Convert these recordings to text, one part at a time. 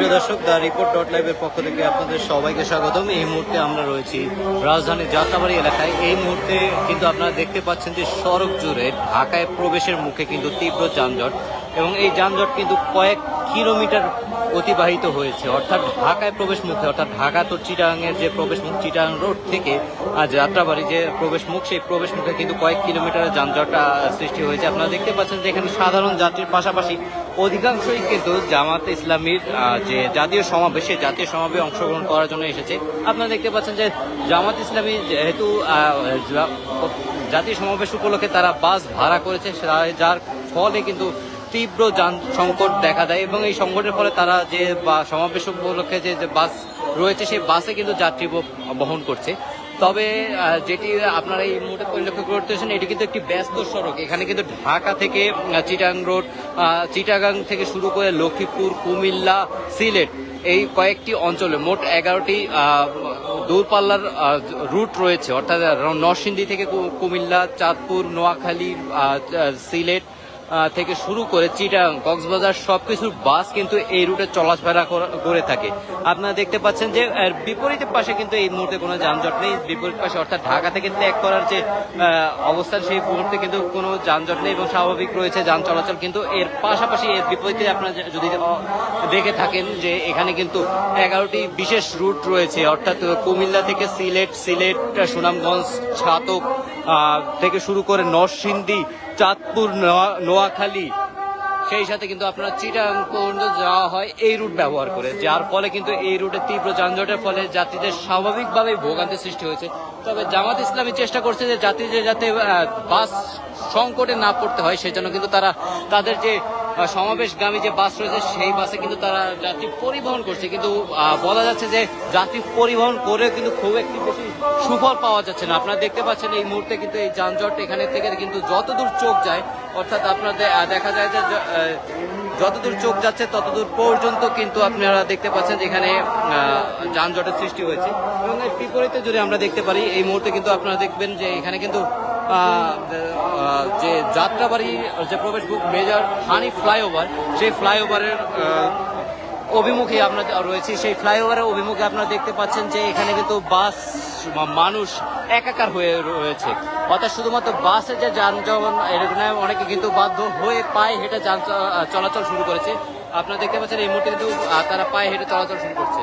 সুপ্রিয় দর্শক the report dot লাইভের পক্ষ থেকে আপনাদের সবাইকে স্বাগতম। এই মুহূর্তে আমরা রয়েছি রাজধানীর যাত্রাবাড়ি এলাকায়। এই মুহূর্তে কিন্তু আপনারা দেখতে পাচ্ছেন যে সড়ক জুড়ে ঢাকায় প্রবেশের মুখে কিন্তু তীব্র যানজট এবং এই যানজট কিন্তু কয়েক কিলোমিটার অতিবাহিত হয়েছে। অর্থাৎ ঢাকায় প্রবেশ মুখে অর্থাৎ ঢাকা তো চিটাগাংয়ের যে প্রবেশ মুখ, চিটাং রোড থেকে যাত্রাবাড়ি যে প্রবেশ মুখ, সেই প্রবেশ মুখে কিন্তু কয়েক কিলোমিটারের যানজট সৃষ্টি হয়েছে। আপনারা দেখতে পাচ্ছেন যে এখানে সাধারণ যাত্রীর পাশাপাশি অধিকাংশই কিন্তু জামাত ইসলামীর যে জাতীয় সমাবেশে জাতীয় সমাবেশে অংশগ্রহণ করার জন্য এসেছে। আপনারা দেখতে পাচ্ছেন যে জামাত ইসলামী যেহেতু জাতীয় সমাবেশ উপলক্ষে তারা বাস ভাড়া করেছে যার ফলে কিন্তু তীব্র যান সংকট দেখা দেয় এবং এই সংকটের ফলে তারা যে বা- সমাবেশ উপলক্ষে যে বাস রয়েছে, সেই বাসে কিন্তু যাত্রী বহন করছে। তবে যেটি আপনারা এই মুহূর্তে পরিলক্ষিত করতেছেন, এটি কিন্তু একটি ব্যস্ত সড়ক। এখানে কিন্তু ঢাকা থেকে চিটাং রোড চিটাগাং থেকে শুরু করে লক্ষ্মীপুর, কুমিল্লা, সিলেট এই কয়েকটি অঞ্চলে মোট এগারোটি দূরপাল্লার রুট রয়েছে। অর্থাৎ, নরসিংদী থেকে কুমিল্লা, চাঁদপুর, নোয়াখালী সিলেট থেকে শুরু করে চিটাং, কক্সবাজার সবকিছুর বাস কিন্তু এই রুটে চলাফেরা করা- থাকে। আপনারা দেখতে পাচ্ছেন যে বিপরীত পাশে কিন্তু এই মুহূর্তে কোনো যানজট নেই। বিপরীত পাশে অর্থাৎ ঢাকা থেকে ত্যাগ করার যে অবস্থান, সেই মুহূর্তে কিন্তু কোনো যানজট নেই এবং স্বাভাবিক রয়েছে যান চলাচল। কিন্তু এর পাশাপাশি এর বিপরীতে আপনারা যদি দেখে থাকেন যে, এখানে কিন্তু এগারোটি বিশেষ রুট রয়েছে। অর্থাৎ কুমিল্লা থেকে সিলেট সিলেট, সুনামগঞ্জ, ছাতক থেকে শুরু করে নরসিংদী, চাঁদপুর, নোয়া- নোয়াখালী, সেই সাথে কিন্তু আপনার চিটাং পর্যন্ত যাওয়া হয় এই রুট ব্যবহার করে, যার ফলে কিন্তু এই রুটে তীব্র যানজটের ফলে যাত্রীদের স্বাভাবিকভাবেই ভোগান্তি সৃষ্টি হয়েছে। তবে জামাত ইসলামী চেষ্টা করছে যে যাত্রীদের যাতে বাস সংকটে না পড়তে হয়, সেজন্য কিন্তু তারা তাদের যে সমাবেশগামী যে বাস রয়েছে, সেই বাসে কিন্তু তারা যাত্রী পরিবহন করছে। কিন্তু বলা যাচ্ছে যে যাত্রী পরিবহন করে কিন্তু খুব একটি বেশি সুফল পাওয়া যাচ্ছে না। আপনারা দেখতে পাচ্ছেন এই মুহূর্তে কিন্তু এই যানজট এখানে থেকে কিন্তু যতদূর চোখ যায়, অর্থাৎ আপনাদের দেখা যায় যে যতদূর চোখ যাচ্ছে ততদূর পর্যন্ত কিন্তু আপনারা দেখতে পাচ্ছেন যে এখানে যানজটের সৃষ্টি হয়েছে। এবং এর বিপরীতে যদি আমরা দেখতে পারি, এই মুহূর্তে কিন্তু আপনারা দেখবেন যে এখানে কিন্তু যে যাত্রাবাড়ি, যে প্রবেশ বুক মেজর হানি ফ্লাইওভার, সেই ফ্লাইওভারের অভিমুখে আমরা রয়েছি। সেই ফ্লাইওভারের অভিমুখে আপনারা দেখতে পাচ্ছেন যে এখানে কিন্তু বাস মানুষ একাকার হয়ে রয়েছে। অর্থাৎ শুধুমাত্র বাসে যে যানবাহন এখানে অনেকে কিন্তু বাধ্য হয়ে পায়ে হেঁটে যান চলাচল শুরু করেছে। আপনারা দেখতে পাচ্ছেন এই মুহূর্তে কিন্তু তারা পায়ে হেঁটে চলাচল শুরু করছে।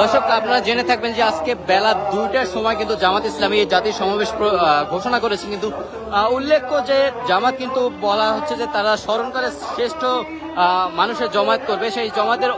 দর্শক, আপনারা জেনে থাকবেন যে আজকে বেলা দুইটার সময় কিন্তু জামাত ইসলামী এই জাতীয় সমাবেশ ঘোষণা করেছে। কিন্তু উল্লেখ্য যে জামাত কিন্তু বলা হচ্ছে যে তারা স্মরণকালে শ্রেষ্ঠ মানুষের জমায়েত করবে। সেই জমাতের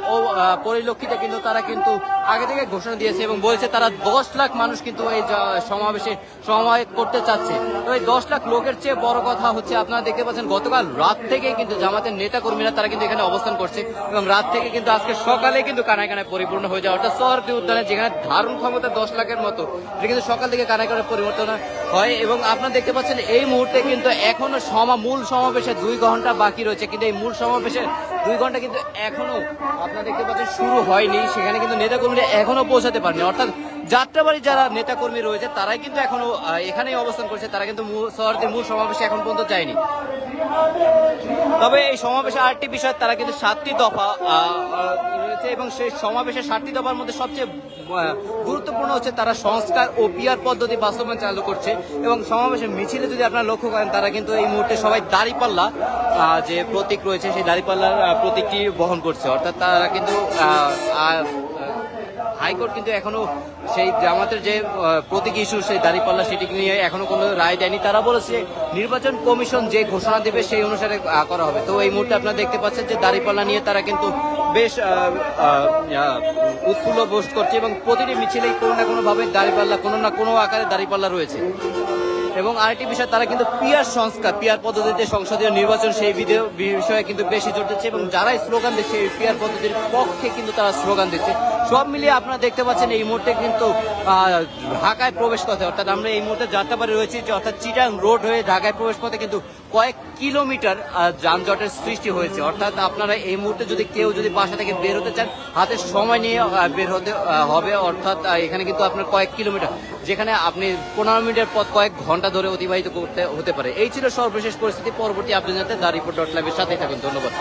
পরিলক্ষিতে কিন্তু তারা কিন্তু আগে থেকে ঘোষণা দিয়েছে এবং বলছে তারা দশ লাখ মানুষ কিন্তু এই সমাবেশে সমাবেত করতে চাচ্ছে। তো এই দশ লাখ লোকের চেয়ে বড় কথা হচ্ছে, আপনারা দেখতে পাচ্ছেন গতকাল রাত থেকে কিন্তু জামাতের নেতা কর্মীরা তারা কিন্তু এখানে অবস্থান করছে এবং রাত থেকে কিন্তু আজকে সকালে কিন্তু কানায় কানায় পরিপূর্ণ হয়ে যায় অর্থাৎ শহরটি উদ্যানে যেখানে ধারণ ক্ষমতা দশ লাখের মতো, এটা কিন্তু সকাল থেকে কানায় পরিবর্তন হয় এবং আপনারা দেখতে পাচ্ছেন এই মুহূর্তে কিন্তু এখনও সমা, মূল সমাবেশে দুই ঘণ্টা বাকি রয়েছে। কিন্তু এই মূল সমাবেশে দুই ঘণ্টা কিন্তু এখনও আপনারা দেখতে পাচ্ছেন শুরু হয়নি। সেখানে কিন্তু নেতাকর্মীরা এখনও পৌঁছাতে পারেনি। অর্থাৎ যাত্রাবাড়ি যারা নেতাকর্মী রয়েছে, তারাই কিন্তু এখনও এখানেই অবস্থান করছে। তারা কিন্তু শহরটির মূল সমাবেশে এখন পর্যন্ত যায়নি। তবে এই সমাবেশে আরেকটি বিষয়, তারা কিন্তু সাতটি দফা রয়েছে এবং সেই সমাবেশে সাতটি দফার মধ্যে সবচেয়ে গুরুত্বপূর্ণ হচ্ছে তারা সংস্কার ও পিয়ার পদ্ধতি বাস্তবায়ন চালু করছে এবং সমাবেশের মিছিলে যদি আপনারা লক্ষ্য করেন, তারা কিন্তু এই মুহূর্তে সবাই দাড়িপাল্লা যে প্রতীক রয়েছে, সেই দাড়িপাল্লার প্রতীকটি বহন করছে। অর্থাৎ তারা কিন্তু হাইকোর্ট কিন্তু এখনও সেই জামাতের যে প্রতীক ইস্যু, সেই দাঁড়িপাল্লা সেটি নিয়ে এখনও কোনো রায় দেয়নি। তারা বলেছে নির্বাচন কমিশন যে ঘোষণা দেবে সেই অনুসারে করা হবে। তো এই মুহূর্তে আপনারা দেখতে পাচ্ছেন যে দাঁড়িপাল্লা নিয়ে তারা কিন্তু বেশ উৎফুল্ল বোস্ট করছে এবং প্রতিটি মিছিলেই কোনো না কোনোভাবে দাঁড়িপাল্লা, কোনো না কোনো আকারে দাঁড়িপাল্লা রয়েছে। এবং আরেকটি বিষয়, তারা কিন্তু পিয়ার সংস্কার, পিয়ার পদ্ধতিতে সংসদীয় নির্বাচন সেই বিষয়ে কিন্তু বেশি জোর দিচ্ছে এবং যারাই স্লোগান দিচ্ছে, এই পিয়ার পদ্ধতির পক্ষে কিন্তু তারা স্লোগান দিচ্ছে। সব মিলিয়ে আপনারা দেখতে পাচ্ছেন এই মুহূর্তে কিন্তু ঢাকায় প্রবেশ পথে অর্থাৎ আমরা এই মুহূর্তে যাত্রাবাড়ি রয়েছি যে অর্থাৎ চিটাং রোড হয়ে ঢাকায় প্রবেশ পথে কিন্তু কয়েক কিলোমিটার যানজটের সৃষ্টি হয়েছে। অর্থাৎ আপনারা এই মুহূর্তে যদি কেউ যদি বাসা থেকে বের হতে চান, হাতে সময় নিয়ে বের হতে হবে। অর্থাৎ এখানে কিন্তু আপনার কয়েক কিলোমিটার। যেখানে আপনি পনেরো মিনিটের পথ কয়েক ঘণ্টা ধরে অতিবাহিত করতে হতে পারে। এই ছিল সর্বশেষ পরিস্থিতি। পরবর্তী আপনি জানতে দা রিপোর্ট ডট লাইভের সাথেই থাকুন। ধন্যবাদ।